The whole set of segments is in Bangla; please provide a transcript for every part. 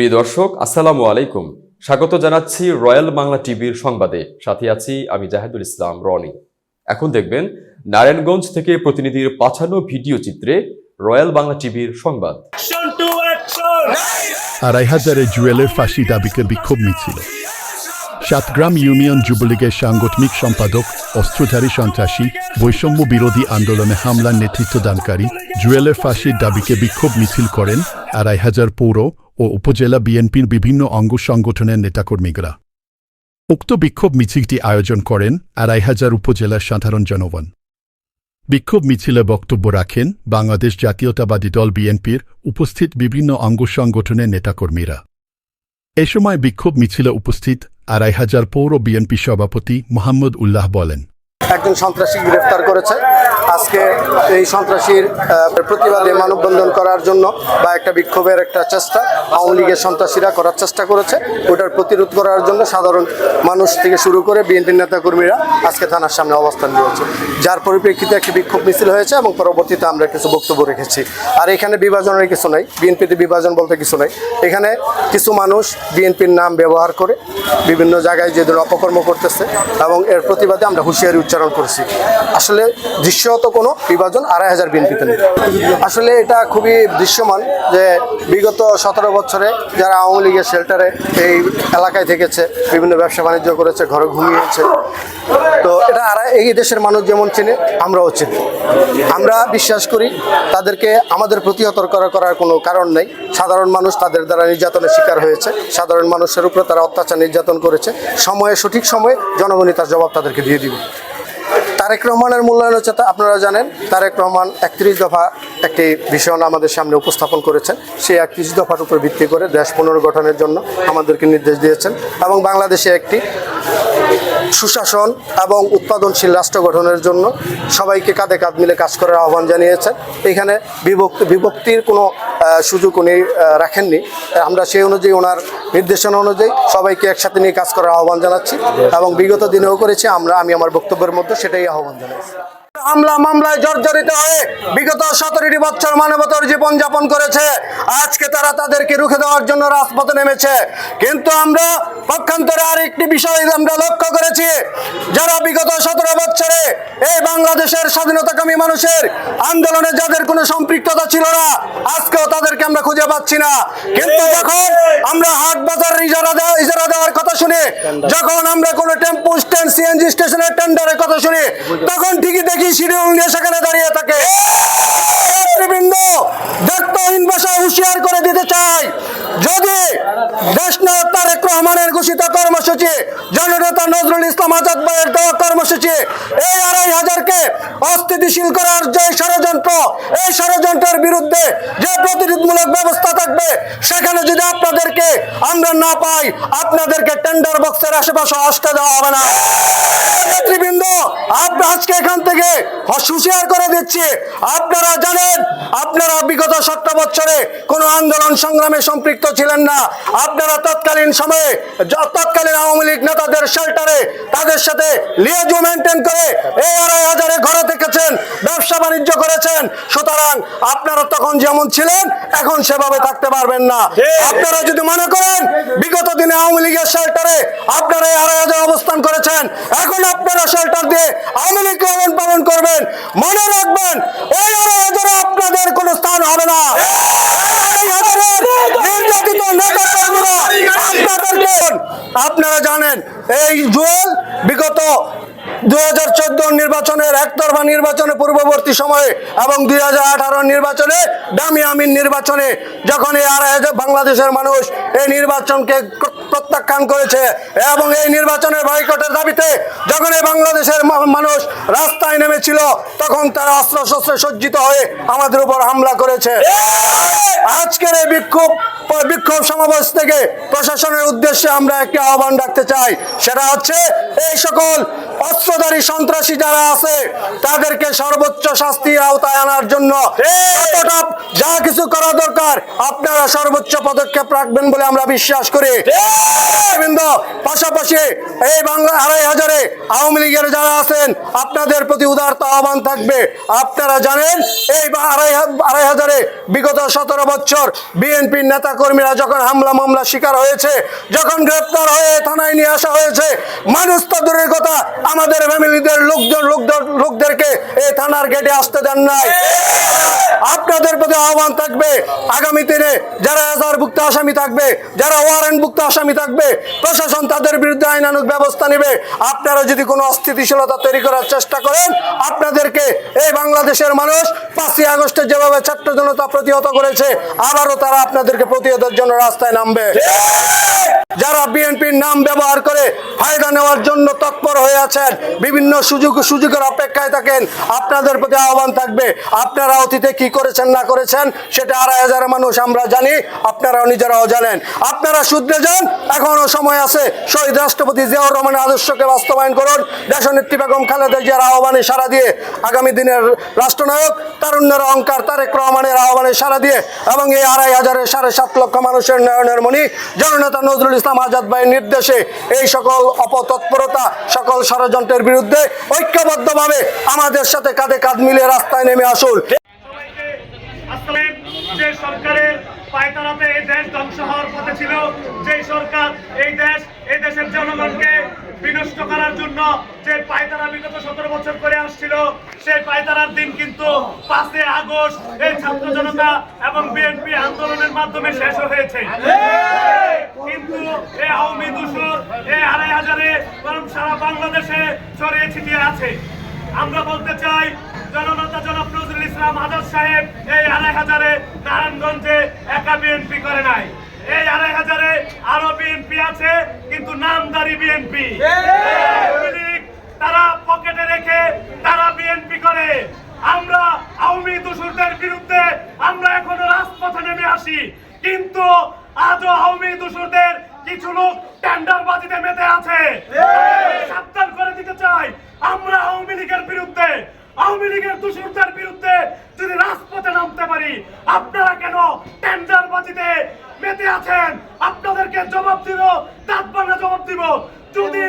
প্রিয় দর্শক আসসালামু আলাইকুম। স্বাগত জানাচ্ছি রয়্যাল বাংলা টিভির সংবাদে। সাথে আছি আমি জাহেদুল ইসলাম রনি। এখন দেখবেন নারায়ণগঞ্জ থেকে প্রতিনিধির পাঠানো ভিডিও চিত্রে রয়্যাল বাংলা টিভির সংবাদ! আড়াই হাজারে জুয়েলের ফাঁসি দাবিকে বিক্ষোভ মিছিল। সাতগ্রাম ইউনিয়ন যুবলীগের সাংগঠনিক সম্পাদক অস্ত্রধারী সন্ত্রাসী বৈষম্য বিরোধী আন্দোলনে হামলার নেতৃত্ব দানকারী জুয়েলের ফাঁসির দাবিকে বিক্ষোভ মিছিল করেন আড়াই হাজার পৌর ও উপজেলা বিএনপির বিভিন্ন অঙ্গ সংগঠনের নেতাকর্মীরা উক্ত বিক্ষোভ মিছিলটি আয়োজন করেন আড়াই হাজার উপজেলার সাধারণ জনগণ। বিক্ষোভ মিছিলে বক্তব্য রাখেন বাংলাদেশ জাতীয়তাবাদী দল বিএনপির উপস্থিত বিভিন্ন অঙ্গ সংগঠনের নেতাকর্মীরা। এ সময় বিক্ষোভ মিছিলে উপস্থিত আড়াই হাজার পৌর বিএনপি সভাপতি মোহাম্মদ উল্লাহ বলেন একজন সন্ত্রাসী গ্রেফতার করেছে। আজকে এই সন্ত্রাসীর প্রতিবাদে মানববন্ধন করার জন্য বা একটা বিক্ষোভের একটা চেষ্টা আওয়ামী লীগের সন্ত্রাসীরা করার চেষ্টা করেছে। ওটার প্রতিরোধ করার জন্য সাধারণ মানুষ থেকে শুরু করে বিএনপির নেতাকর্মীরা আজকে থানার সামনে অবস্থান নিয়েছে। যার পরিপ্রেক্ষিতে একটি বিক্ষোভ মিছিল হয়েছে এবং পরবর্তীতে আমরা কিছু বক্তব্য রেখেছি। আর এখানে বিভাজনের কিছু নাই, বিএনপিতে বিভাজন বলতে কিছু নাই। এখানে কিছু মানুষ বিএনপির নাম ব্যবহার করে বিভিন্ন জায়গায় যে ধরনের অপকর্ম করতেছে এবং এর প্রতিবাদে আমরা হুঁশিয়ারি উচ্চারণ করছি। আসলে দৃশ্যত কোনো বিভাজন আড়াই হাজার বিএনপিতে নেই। আসলে এটা খুবই দৃশ্যমান যে বিগত সতেরো বছরে যারা আওয়ামী লীগের শেল্টারে এই এলাকায় থেকেছে, বিভিন্ন ব্যবসা বাণিজ্য করেছে, ঘরে ঘুমিয়েছে, তো এটা আর এই দেশের মানুষ যেমন চেনে, আমরাও চিনি। আমরা বিশ্বাস করি তাদেরকে আমাদের প্রতিহত করা করার কোনো কারণ নেই। সাধারণ মানুষ তাদের দ্বারা নির্যাতনের শিকার হয়েছে। সাধারণ মানুষের উপরে তারা অত্যাচার নির্যাতন করেছে। সময়ে সঠিক সময়ে জনগণই তার জবাব তাদেরকে দিয়ে দিবে। তারেক রহমানের মূল্যায়ন হচ্ছে আপনারা জানেন। তারেক রহমান একত্রিশ দফা একটি ভীষণ আমাদের সামনে উপস্থাপন করেছেন। সেই একত্রিশ দফার উপর ভিত্তি করে দেশ পুনর্গঠনের জন্য আমাদেরকে নির্দেশ দিয়েছেন এবং বাংলাদেশে একটি সুশাসন এবং উৎপাদনশীল রাষ্ট্র গঠনের জন্য সবাইকে কাঁধে কাঁধ মিলে কাজ করার আহ্বান জানিয়েছেন। এখানে বিভক্তি বিভক্তির কোনো সুযোগ উনি রাখেননি। আমরা সেই অনুযায়ী ওনার নির্দেশনা অনুযায়ী সবাইকে একসাথে নিয়ে কাজ করার আহ্বান জানাচ্ছি এবং বিগত দিনেও করেছি। আমরা আমি আমার বক্তব্যের মধ্যে সেটাই আহ্বান জানাচ্ছি। হামলা মামলায় জর্জরিত হয়ে বিগত সতেরোটি মানবতার জীবন যাপন করেছে। আজকে তারা তাদেরকে রুখে দেওয়ার জন্য রাজপথে নেমেছে। কিন্তু আমরা পক্ষান্তরে আরেকটি বিষয় আমরা লক্ষ্য করেছি। যারা বিগত সতেরো বছরে এই বাংলাদেশের স্বাধীনতাকামী মানুষের আন্দোলনে যাদের কোনো সম্পৃক্ততা ছিল না আজকেও তাদেরকে আমরা খুঁজে পাচ্ছি না। কিন্তু যখন আমরা হাট বাজার ইজারা দেওয়া ইজারা দেওয়ার কথা শুনি যখন আমরা কোনো টেম্পো স্ট্যান্ড সিএনজি স্টেশনের টেন্ডারের কথা শুনি তখন ঠিকই দেখি শিডিউল নিয়ে সেখানে দাঁড়িয়ে থাকে। নেতৃবৃন্দ দায়িত্বহীন ভাষায় হুঁশিয়ার করে দিতে চাই যদি দেশনায়ক তারেক রহমানের ঘোষিত কর্মসূচি, জননেতা নজরুল ইসলাম আজাদ ভাইয়ের দেওয়া কর্মসূচি, এই আড়াই হাজারকে অস্থিতিশীল করার যে ষড়যন্ত্র, এই ষড়যন্ত্রের বিরুদ্ধে যে প্রতিরোধমূলক ব্যবস্থা থাকবে, সেখানে যদি আপনাদেরকে আমরা না পাই, আপনাদেরকে টেন্ডার বক্সের আশেপাশে আসতে দেওয়া হবে না। নেতৃবৃন্দ, আমরা আজকে এখান থেকে হুঁশিয়ার করে দিচ্ছি। আপনারা জানেন আপনারা বিগত সত্তর বছরে কোনো আন্দোলন সংগ্রামে সম্পৃক্ত ছিলেন না। আপনারা তৎকালীন সময়ে তৎকালীন আওয়ামী লীগ নেতাদের শেল্টারে তাদের সাথে লিয়াজু মেনটেন করে এই আড়াই হাজারে ঘরে থেকেছেন ব্যবসা বাণিজ্য করেছেন। সুতরাং আপনারা তখন যেমন ছিলেন এখন সেভাবে থাকতে পারবেন না। আপনারা যদি মনে করেন বিগত দিনে আওয়ামী লীগের শেল্টারে আপনারা এই আড়াই হাজার অবস্থান করেছেন এখন আপনারা শেল্টার দিয়ে আওয়ামী লীগ পালন করবেন। মনে রাখবেন ওই আড়াই হাজারে আপনাদের কোনো স্থান হবে না নির্যাতিত নেতা কর্মীরা আপনাদেরকে আপনারা জানেন এই জুয়েল বিগত দুই হাজার চোদ্দ নির্বাচনের একতরফা নির্বাচনে পূর্ববর্তী সময়ে এবং দুই হাজার আঠারো নির্বাচনে দামি আমিন নির্বাচনে যখন এই আড়াই হাজার বাংলাদেশের মানুষ এই নির্বাচনকে প্রত্যাখ্যান করেছে এবং এই নির্বাচনের বয়কটের দাবিতে যখন এই বাংলাদেশের মানুষ রাস্তায় নেমেছিল তখন তারা অস্ত্র শস্ত্রে সজ্জিত হয়ে আমাদের উপর হামলা করেছে। আজকের এই বিক্ষোভ বিক্ষোভ সমাবেশ থেকে প্রশাসনের উদ্দেশ্যে আমরা একটি আহ্বান রাখতে চাই। সেটা হচ্ছে এই সকল অস্ত্রধারী সন্ত্রাসী যারা আছে, তাদেরকে সর্বোচ্চ শাস্তির আওতায় আনার জন্য যা কিছু করা দরকার, আপনারা সর্বোচ্চ পদক্ষেপ রাখবেন বলে আমরা বিশ্বাস করি। পাশাপাশি এই বাংলা আড়াই হাজারে আওয়ামী লীগের যারা আছেন, আপনাদের প্রতি আহ্বান থাকবে। আপনারা জানেন, এই আড়াই আড়াই হাজারে বিগত সতেরো বছর বিএনপির নেতা কর্মীরা যখন হামলা মামলা শিকার হয়েছে, যখন গ্রেপ্তার হয়ে থানায় নিয়ে আসা হয়েছে, মানুষ তো দূরের কথা আমাদের ফ্যামিলিদের লোকজন লোকদের লোকদেরকে এই থানার গেটে আসতে দেন নাই। আপনাদের প্রতি আহ্বান থাকবে, আগামী দিনে যারা এজাহারভুক্ত আসামি থাকবে, যারা ওয়ারেন্টভুক্ত আসামি থাকবে, প্রশাসন তাদের বিরুদ্ধে আইনানুগ ব্যবস্থা নেবে। আপনারা যদি কোনো অস্থিতিশীলতা তৈরি করার চেষ্টা করেন, আপনাদেরকে এই বাংলাদেশের মানুষ পাঁচই আগস্টে যেভাবে ছাত্র জনতা প্রতিহত করেছে, আবারও তারা আপনাদেরকে প্রতিহতের জন্য রাস্তায় নামবে। যারা বিএনপির নাম ব্যবহার করে ফায়দা নেওয়ার জন্য তৎপর হয়ে আছেন, বিভিন্ন সুযোগ সুযোগের অপেক্ষায় থাকেন, আপনাদের প্রতি আহ্বান থাকবে, আপনারা অতীতে কি করেছেন, না করেছেন, সেটা আড়াই হাজার মানুষ আমরা জানি, আপনারাও নিজেরাও জানেন। আপনারা শুধরে যান, এখনও সময় আছে, শহীদ রাষ্ট্রপতি জিয়াউর রহমানের আদর্শকে বাস্তবায়ন করুন। দেশনেত্রী বেগম খালেদা জিয়ার আহ্বানে সারা দিয়ে আগামী দিনের রাষ্ট্রনায়ক, তারুণ্যের অহংকার তারেক রহমানের আহ্বানে সারা দিয়ে এবং এই আড়াই হাজারের সাড়ে সাত লক্ষ মানুষের নয়নের মণি, জননেতা নজরুল ইসলাম আজাদ ভাইয়ের নির্দেশে এই সকল অপতৎপরতা, সকল ষড়যন্ত্রের বিরুদ্ধে ঐক্যবদ্ধভাবে আমাদের সাথে কাঁধে কাঁধ মিলে রাস্তায় নেমে আসুন। পায়তারাতে এই দেশ ধ্বংস হওয়ার পথে ছিল যে সরকার এই দেশ, এই দেশের জনগণকে বিনষ্ট করার জন্য যে পায়তারা বিগত সতেরো বছর করে আসছিল, সেই পায়তারার দিন কিন্তু পাঁচে আগস্ট এই ছাত্র জনতা এবং বিএনপি আন্দোলনের মাধ্যমে শেষ হয়েছে। কিন্তু এই আওয়ামী দূষণ এই আড়াই হাজারে বরং সারা বাংলাদেশে ছড়িয়ে ছিটিয়ে আছে। আমরা বলতে চাই, জননেতা জনাব নজরুল ইসলাম আজাদ সাহেব এই আড়াই হাজারে নারায়ণগঞ্জে একা বিএনপি করে নাই। এই আড়াই হাজারে আরও বিএনপি আছে, কিন্তু নামদারি বিএনপি। তারা পকেটে রেখে তারা বিএনপি করে। আমরা আওয়ামী দূষণদের বিরুদ্ধে আমরা এখনও রাজপথে নেমে আসি। কিন্তু আজও আওয়ামী দূষণদের কিছু লোক টেন্ডার বাজিতে মেতে আছে। সাবধান করে দিতে চাই। আমরা আওয়ামী লীগের বিরুদ্ধে, আওয়ামী লীগের দূষণদের বিরুদ্ধে যদি রাজপথে নামতে পারি, আপনারা কেন টেন্ডার বাজিতে মেতে আছেন, আপনাদেরকে জবাব দিব, দাঁত ভাঙা জবাব দিব। যদি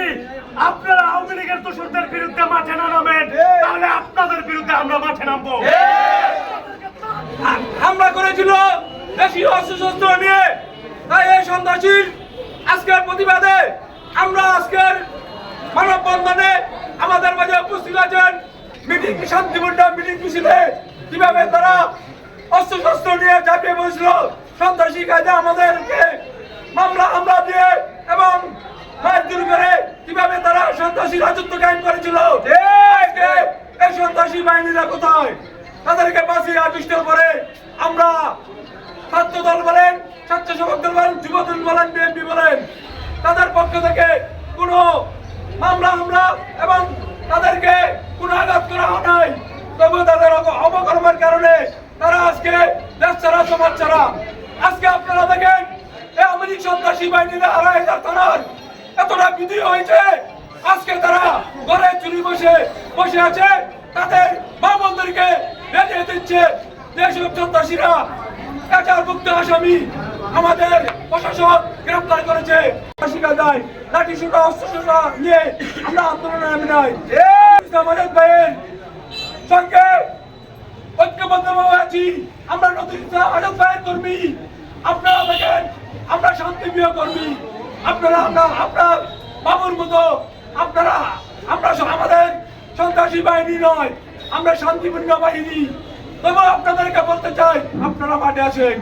আপনারা আওয়ামী লীগের দোষরদের বিরুদ্ধে মাঠে না নামেন, তাহলে আপনাদের বিরুদ্ধে আমরা মাঠে নামবো। হামলা করেছিল দেশীয় অস্ত্রশস্ত্র নিয়ে, তাই এই সন্ত্রাসীর আজকের প্রতিবাদে আমরা আজকের মানববন্ধনে আমাদের মাঝে উপস্থিত আছেন মিটিং, শান্তিপূর্ণ মিটিং মিছিলে কীভাবে তারা অস্ত্রশস্ত্র নিয়ে ঝাঁপিয়ে বসল সন্ত্রাসী কাজে আমাদেরকে মামলা হামলা দিয়ে এবং মারধর করে কীভাবে তারা সন্ত্রাসী রাজত্ব কায়েম করেছিল? এই সন্ত্রাসী বাহিনীরা কোথায়? তাদেরকে বাঁচিয়ে আবিষ্ট করে আমরা ছাত্র দল বলেন স্বেচ্ছাসেবক দল বলেন যুব দল বলেন বিএনপি বলেন তাদের পক্ষ থেকে কোনো মামলা হামলা এবং তাদেরকে কোনো আঘাত করা হয় নাই। তবু তাদের অব- অবকর্মের কারণে তারা আজকে দেশ ছাড়া সমাজ ছাড়া আজকে আপনারা দেখেন, এই আমেরিক সন্ত্রাসী বাহিনীরা আড়াই হাজার থানার এতটা বিদ্রোহ হয়েছে, আজকে তারা ঘরে চুরি বসে বসে আছে, তাদের মা বন্ধুরকে বেরিয়ে দিচ্ছে। যেসব সন্ত্রাসীরা একারভুক্ত আসামি আমাদের প্রশাসন গ্রেফতার করেছে শিকার দেয়। লাঠি সুটা অস্ত্র সুটা নিয়ে আমরা আন্দোলনে নামি নাই। আমাদের ভাইয়ের সঙ্গে ঐক্যবদ্ধভাবে আছি, আমরা নতুন আজাদ ভাইয়ের কর্মী। আপনারা দেখেন আমরা শান্তিপ্রিয় কর্মী, আপনারা আমরা আপনার বাবুর মতো, আপনারা, আমরা আমাদের সন্ত্রাসী বাহিনী নয়, আমরা শান্তিপূর্ণ বাহিনী। তবে আপনাদেরকে বলতে চাই, আপনারা মাঠে আসেন।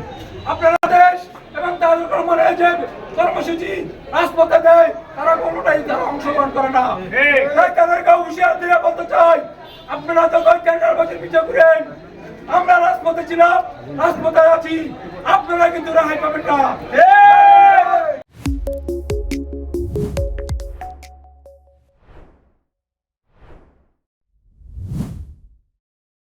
আপনারা দেশ এবং তাদের কর্মের যে কর্মসূচি রাজপথে দেয়, তারা কোনোটাই তারা অংশগ্রহণ করে না। তাই তাদেরকে হুঁশিয়ার দিয়ে বলতে চাই, আপনারা যখন টেন্ডার বাজির পিছিয়ে ঘুরেন, আমরা রাজপথে ছিলাম, রাজপথে আছি। আপনারা কিন্তু রেহাই পাবেন না।